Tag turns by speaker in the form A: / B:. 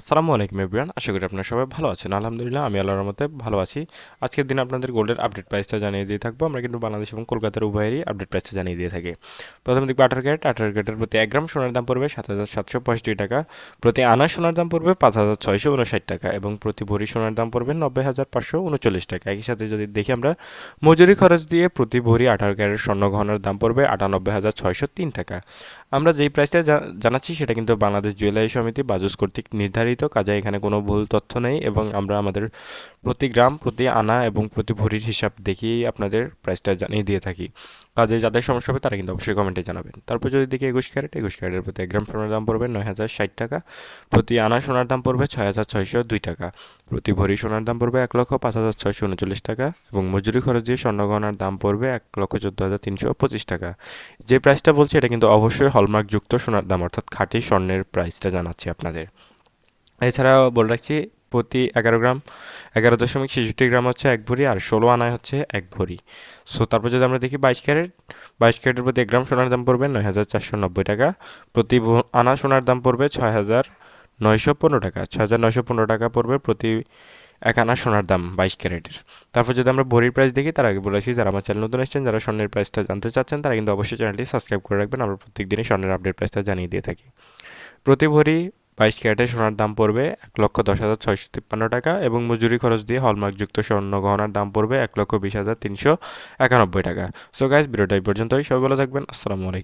A: আসসালামু আলাইকুম এভরিওয়ান, আশা করি আপনারা সবাই ভালো আছেন। আলহামদুলিল্লাহ, আমি আল্লাহর রহমতে ভালো আছি। আজকের দিন আপনাদের গোল্ডের আপডেট প্রাইসটা জানিয়ে দিয়ে থাকব। আমরা কিন্তু বাংলাদেশ এবং কলকাতার উভয়েরই আপডেট প্রাইসটা জানিয়ে দিয়ে থাকি। প্রথমে দেখব আঠারো ক্যারেট আঠারো ক্যারেটের প্রতি এক গ্রাম সোনার দাম পড়বে সাত হাজার সাতশো পঁয়ষট্টি টাকা। প্রতি আনা সোনার দাম পড়বে পাঁচ হাজার ছয়শো উনষাট টাকা এবং প্রতি ভরি সোনার দাম পড়বে নব্বই হাজার পাঁচশো উনচল্লিশ টাকা। একই সাথে যদি দেখি আমরা মজুরি খরচ দিয়ে প্রতি ভরি আঠারো ক্যারেট স্বর্ণ গহনার দাম পড়বে আটানব্বই হাজার ছয়শো তিন টাকা। আমরা যেই প্রাইসটা জানাচ্ছি সেটা কিন্তু বাংলাদেশ জুয়েলারি সমিতি বাজুস কর্তৃক নির্ধারিত কাজে এখানে কোনো ভুল তথ্য নেই এবং আমরা আমাদের প্রতি গ্রাম, প্রতি আনা এবং প্রতি ভরির হিসাব দেখিয়েই আপনাদের প্রাইসটা জানিয়ে দিয়ে থাকি। কাজে যাদের সমস্যা হবে তারা কিন্তু অবশ্যই কমেন্টে জানাবেন। তারপর যদি দেখি একুশ ক্যারেট, একুশ ক্যারেটের প্রতি এক গ্রাম সোনার দাম পড়বে নয় হাজার ষাট টাকা। প্রতি আনা সোনার দাম পড়বে ছয় হাজার ছয়শো দুই টাকা। প্রতি ভরি সোনার দাম পড়বে এক লক্ষ পাঁচ হাজার ছয়শো উনচল্লিশ টাকা এবং মজুরি খরচ দিয়ে স্বর্ণগহনার দাম পড়বে এক লক্ষ চোদ্দ হাজার তিনশো পঁচিশ টাকা। যে প্রাইসটা বলছি এটা কিন্তু অবশ্যই হলমার্কযুক্ত সোনার দাম, অর্থাৎ খাঁটি স্বর্ণের প্রাইসটা জানাচ্ছি আপনাদের। এছাড়াও বলে রাখছি, প্রতি এগারো গ্রাম, এগারো দশমিক ছেষট্টি গ্রাম হচ্ছে এক ভরি আর ষোলো আনায় হচ্ছে এক ভরি। সো তারপর যদি আমরা দেখি বাইশ ক্যারেট, বাইশ ক্যারেটের প্রতি এক গ্রাম সোনার দাম পড়বে নয় হাজার চারশো নব্বই টাকা। প্রতি আনা সোনার দাম পড়বে ছয় হাজার নয়শো পনেরো টাকা। ছয় হাজার নয়শো পনেরো টাকা পড়বে প্রতি এক আনা সোনার দাম বাইশ ক্যারেটের। তারপর যদি আমরা ভরির প্রাইস দেখি, তার আগে বলেছি যারা আমার চ্যানেল নতুন এসেছেন, যারা স্বর্ণের প্রাইসটা জানতে চাচ্ছেন, তারা কিন্তু অবশ্যই চ্যানেলটি সাবস্ক্রাইব করে রাখবেন। আমরা প্রত্যেক দিনই স্বর্ণের আপডেট প্রাইসটা জানিয়ে দিয়ে থাকি। প্রতি ভরি বাইশ ক্যারেটে সোনার দাম পড়বে এক লক্ষ দশ হাজার ছয়শো তিপ্পান্ন টাকা এবং মজুরি খরচ দিয়ে হলমার্কযুক্ত স্বর্ণ গহনার দাম পড়বে এক লক্ষ বিশ হাজার তিনশো একানব্বই টাকা। সো গাইজ ভিডিওটা এই পর্যন্তই। সবাই ভালো থাকবেন। আসসালামু আলাইকুম।